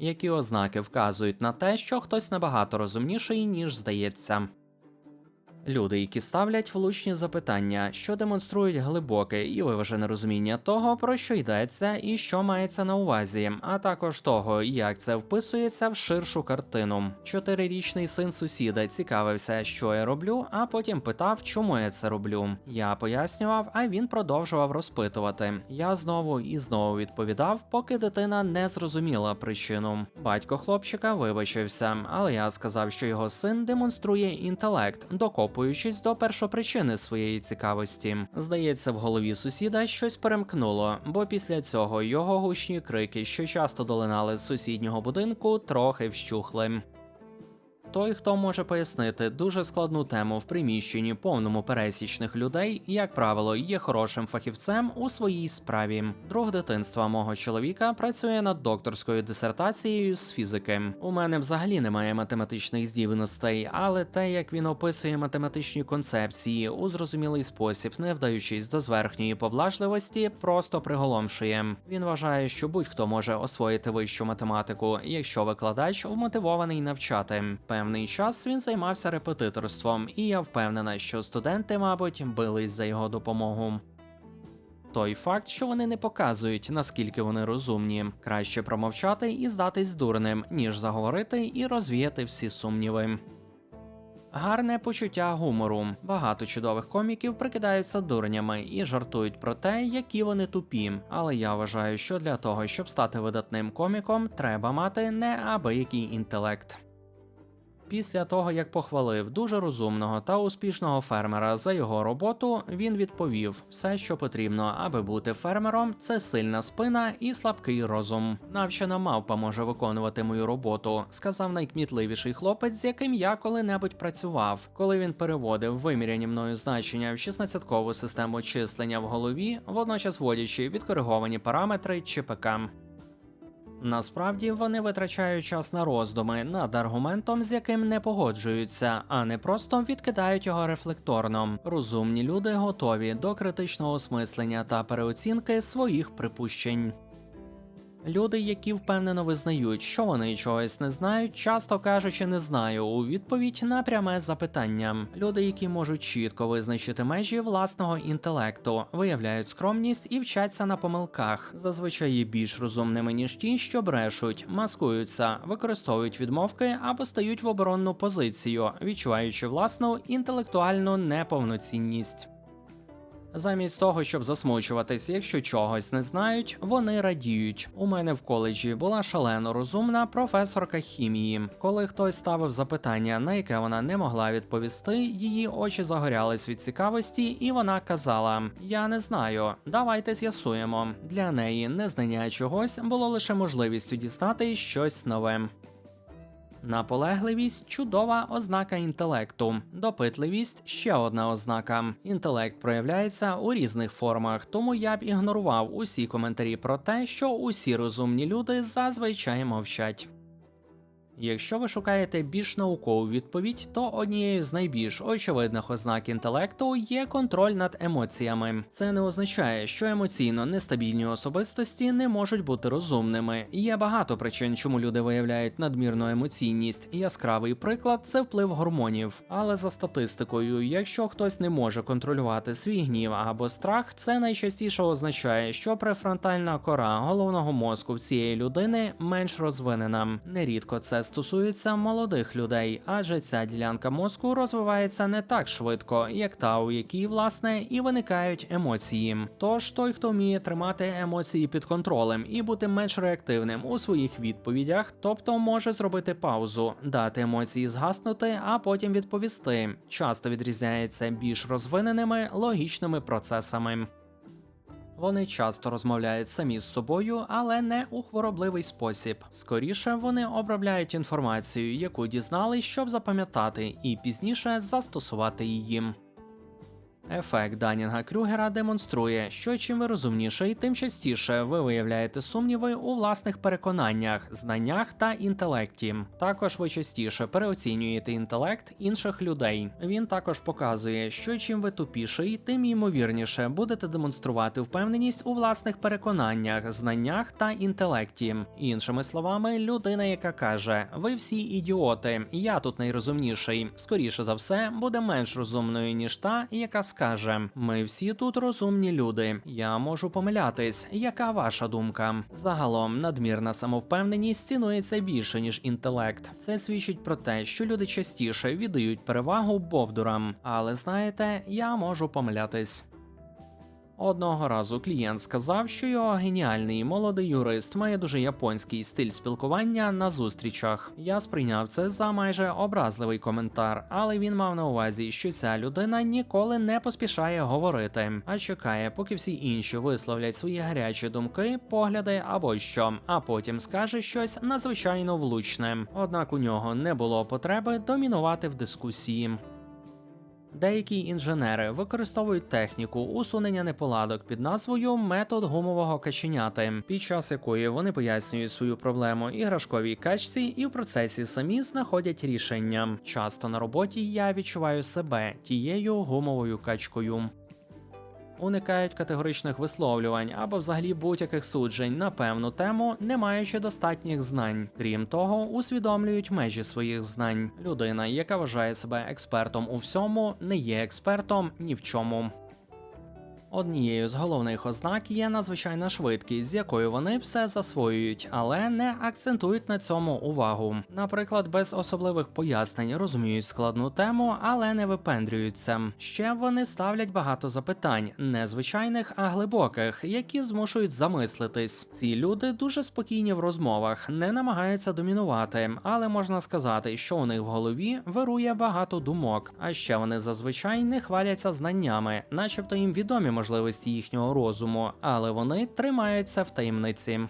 які ознаки вказують на те, що хтось набагато розумніший, ніж здається. Люди, які ставлять влучні запитання, що демонструють глибоке і виважене розуміння того, про що йдеться і що мається на увазі, а також того, як це вписується в ширшу картину. Чотирирічний син сусіда цікавився, що я роблю, а потім питав, чому я це роблю. Я пояснював, а він продовжував розпитувати. Я знову і знову відповідав, поки дитина не зрозуміла причину. Батько хлопчика вибачився, але я сказав, що його син демонструє інтелект, докопуючись до першопричини своєї цікавості. Здається, в голові сусіда щось перемкнуло, бо після цього його гучні крики, що часто долинали з сусіднього будинку, трохи вщухли. Той, хто може пояснити дуже складну тему в приміщенні повному пересічних людей, як правило, є хорошим фахівцем у своїй справі. Друг дитинства мого чоловіка працює над докторською дисертацією з фізики. У мене взагалі немає математичних здібностей, але те, як він описує математичні концепції у зрозумілий спосіб, не вдаючись до зверхньої поблажливості, просто приголомшує. Він вважає, що будь-хто може освоїти вищу математику, якщо викладач вмотивований навчати. Певний час він займався репетиторством, і я впевнена, що студенти, мабуть, бились за його допомогу. Той факт, що вони не показують, наскільки вони розумні, краще промовчати і здатись дурним, ніж заговорити і розвіяти всі сумніви. Гарне почуття гумору. Багато чудових коміків прикидаються дурнями і жартують про те, які вони тупі. Але я вважаю, що для того, щоб стати видатним коміком, треба мати неабиякий інтелект. Після того, як похвалив дуже розумного та успішного фермера за його роботу, він відповів: все, що потрібно, аби бути фермером, це сильна спина і слабкий розум. Навчена мавпа може виконувати мою роботу, сказав найкмітливіший хлопець, з яким я коли-небудь працював, коли він переводив виміряні мною значення в 16-кову систему числення в голові, водночас вводячи відкориговані параметри ЧПК. Насправді вони витрачають час на роздуми над аргументом, з яким не погоджуються, а не просто відкидають його рефлекторно. Розумні люди готові до критичного осмислення та переоцінки своїх припущень. Люди, які впевнено визнають, що вони чогось не знають, часто кажучи не знаю у відповідь на пряме запитання. Люди, які можуть чітко визначити межі власного інтелекту, виявляють скромність і вчаться на помилках. Зазвичай є більш розумними ніж ті, що брешуть, маскуються, використовують відмовки або стають в оборонну позицію, відчуваючи власну інтелектуальну неповноцінність. Замість того, щоб засмучуватись, якщо чогось не знають, вони радіють. У мене в коледжі була шалено розумна професорка хімії. Коли хтось ставив запитання, на яке вона не могла відповісти, її очі загорялись від цікавості, і вона казала: Я не знаю, давайте з'ясуємо. Для неї незнання чогось було лише можливістю дістати щось нове. Наполегливість чудова ознака інтелекту. Допитливість ще одна ознака. Інтелект проявляється у різних формах, тому я б ігнорував усі коментарі про те, що усі розумні люди зазвичай мовчать. Якщо ви шукаєте більш наукову відповідь, то однією з найбільш очевидних ознак інтелекту є контроль над емоціями. Це не означає, що емоційно нестабільні особистості не можуть бути розумними. Є багато причин, чому люди виявляють надмірну емоційність. Яскравий приклад це вплив гормонів. Але за статистикою, якщо хтось не може контролювати свій гнів або страх, це найчастіше означає, що префронтальна кора головного мозку в цієї людини менш розвинена. Нерідко це стосується молодих людей, адже ця ділянка мозку розвивається не так швидко, як та, у якій власне і виникають емоції. Тож той, хто вміє тримати емоції під контролем і бути менш реактивним у своїх відповідях, тобто може зробити паузу, дати емоції згаснути, а потім відповісти, часто відрізняється більш розвиненими логічними процесами. Вони часто розмовляють самі з собою, але не у хворобливий спосіб. Скоріше вони обробляють інформацію, яку дізнали, щоб запам'ятати, і пізніше застосувати її. Ефект Данінга Крюгера демонструє, що чим ви розумніший, тим частіше ви виявляєте сумніви у власних переконаннях, знаннях та інтелекті. Також ви частіше переоцінюєте інтелект інших людей. Він також показує, що чим ви тупіший, тим ймовірніше будете демонструвати впевненість у власних переконаннях, знаннях та інтелекті. Іншими словами, людина, яка каже: Ви всі ідіоти, я тут найрозумніший. Скоріше за все, буде менш розумною, ніж та, яка скаже: Ми всі тут розумні люди. Я можу помилятись. Яка ваша думка? Загалом, надмірна самовпевненість цінується більше ніж інтелект. Це свідчить про те, що люди частіше віддають перевагу бовдурам. Але знаєте, я можу помилятись. Одного разу клієнт сказав, що його геніальний молодий юрист має дуже японський стиль спілкування на зустрічах. Я сприйняв це за майже образливий коментар, але він мав на увазі, що ця людина ніколи не поспішає говорити, а чекає, поки всі інші висловлять свої гарячі думки, погляди або що, а потім скаже щось надзвичайно влучне. Однак у нього не було потреби домінувати в дискусії. Деякі інженери використовують техніку усунення неполадок під назвою метод гумового каченяти, під час якої вони пояснюють свою проблему іграшковій качці і в процесі самі знаходять рішення. Часто на роботі я відчуваю себе тією гумовою качкою. Уникають категоричних висловлювань або взагалі будь-яких суджень на певну тему, не маючи достатніх знань. Крім того, усвідомлюють межі своїх знань. Людина, яка вважає себе експертом у всьому, не є експертом ні в чому. Однією з головних ознак є надзвичайна швидкість, з якою вони все засвоюють, але не акцентують на цьому увагу. Наприклад, без особливих пояснень розуміють складну тему, але не випендрюються. Ще вони ставлять багато запитань, не звичайних, а глибоких, які змушують замислитись. Ці люди дуже спокійні в розмовах, не намагаються домінувати, але можна сказати, що у них в голові вирує багато думок. А ще вони зазвичай не хваляться знаннями, начебто їм відомі можливості їхнього розуму, але вони тримаються в таємниці.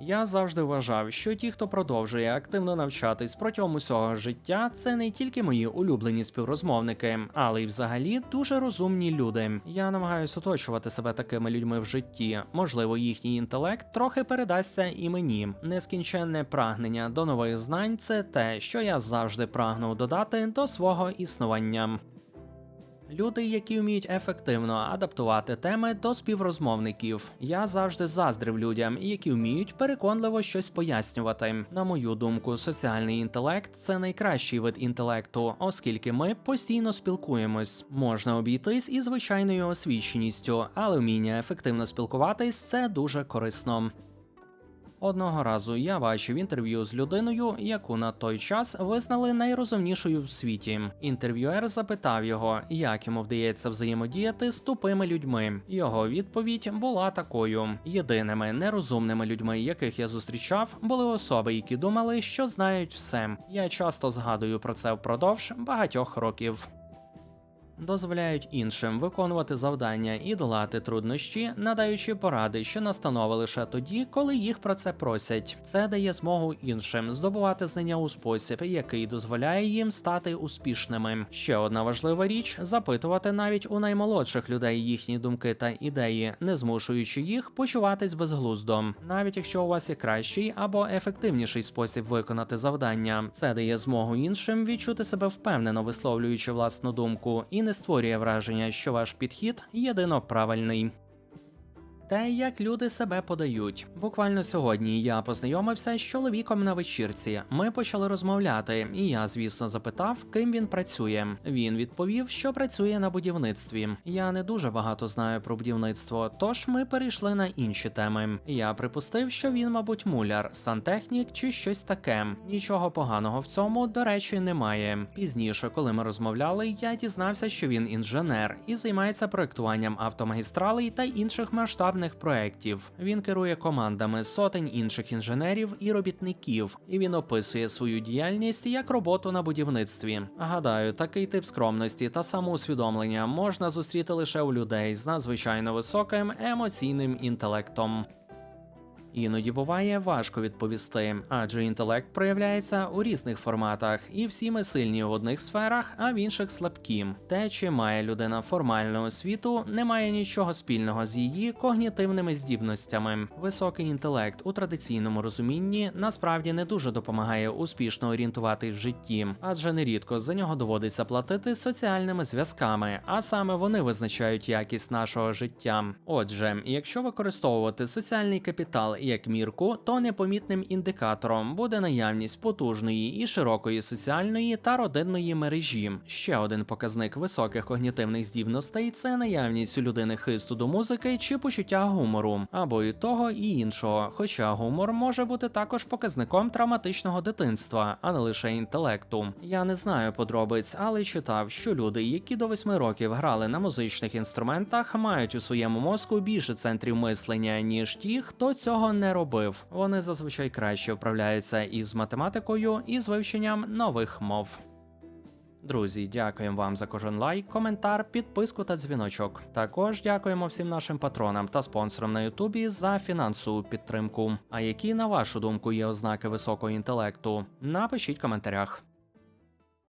Я завжди вважав, що ті, хто продовжує активно навчатись протягом усього життя, це не тільки мої улюблені співрозмовники, але й взагалі дуже розумні люди. Я намагаюся оточувати себе такими людьми в житті. Можливо, їхній інтелект трохи передасться і мені. Нескінченне прагнення до нових знань це те, що я завжди прагнув додати до свого існування. Люди, які вміють ефективно адаптувати теми до співрозмовників. Я завжди заздрив людям, які вміють переконливо щось пояснювати. На мою думку, соціальний інтелект це найкращий вид інтелекту, оскільки ми постійно спілкуємось. Можна обійтись і звичайною освіченістю, але вміння ефективно спілкуватись це дуже корисно. Одного разу я бачив інтерв'ю з людиною, яку на той час визнали найрозумнішою в світі. Інтерв'юер запитав його, як йому вдається взаємодіяти з тупими людьми. Його відповідь була такою: єдиними нерозумними людьми, яких я зустрічав, були особи, які думали, що знають все. Я часто згадую про це впродовж багатьох років дозволяють іншим виконувати завдання і долати труднощі, надаючи поради, що настанови лише тоді, коли їх про це просять. Це дає змогу іншим здобувати знання у спосіб, який дозволяє їм стати успішними. Ще одна важлива річ запитувати навіть у наймолодших людей їхні думки та ідеї, не змушуючи їх почуватись безглуздо, навіть якщо у вас є кращий або ефективніший спосіб виконати завдання. Це дає змогу іншим відчути себе впевнено, висловлюючи власну думку, і не створює враження, що ваш підхід єдино правильний. Те, як люди себе подають. Буквально сьогодні я познайомився з чоловіком на вечірці. Ми почали розмовляти, і я, звісно, запитав, ким він працює. Він відповів, що працює на будівництві. Я не дуже багато знаю про будівництво, тож ми перейшли на інші теми. Я припустив, що він, мабуть, муляр, сантехнік чи щось таке. Нічого поганого в цьому, до речі, немає. Пізніше, коли ми розмовляли, я дізнався, що він інженер і займається проектуванням автомагістралей та інших масштабних проєктів. Він керує командами сотень інших інженерів і робітників, і він описує свою діяльність як роботу на будівництві. Гадаю, такий тип скромності та самоусвідомлення можна зустріти лише у людей з надзвичайно високим емоційним інтелектом. Іноді буває важко відповісти, адже інтелект проявляється у різних форматах, і всі ми сильні в одних сферах, а в інших слабкі. Те, чи має людина формальну освіту, не має нічого спільного з її когнітивними здібностями. Високий інтелект у традиційному розумінні насправді не дуже допомагає успішно орієнтуватись в житті, адже нерідко за нього доводиться платити соціальними зв'язками, а саме вони визначають якість нашого життя. Отже, якщо використовувати соціальний капітал як мірку, то непомітним індикатором буде наявність потужної і широкої соціальної та родинної мережі. Ще один показник високих когнітивних здібностей це наявність у людини хисту до музики чи почуття гумору, або і того, і іншого. Хоча гумор може бути також показником травматичного дитинства, а не лише інтелекту. Я не знаю подробиць, але читав, що люди, які до 8 років грали на музичних інструментах, мають у своєму мозку більше центрів мислення, ніж ті, хто не робив. Вони зазвичай краще вправляються із математикою і з вивченням нових мов. Друзі, дякуємо вам за кожен лайк, коментар, підписку та дзвіночок. Також дякуємо всім нашим патронам та спонсорам на Ютубі за фінансову підтримку. А які, на вашу думку, є ознаки високого інтелекту? Напишіть в коментарях.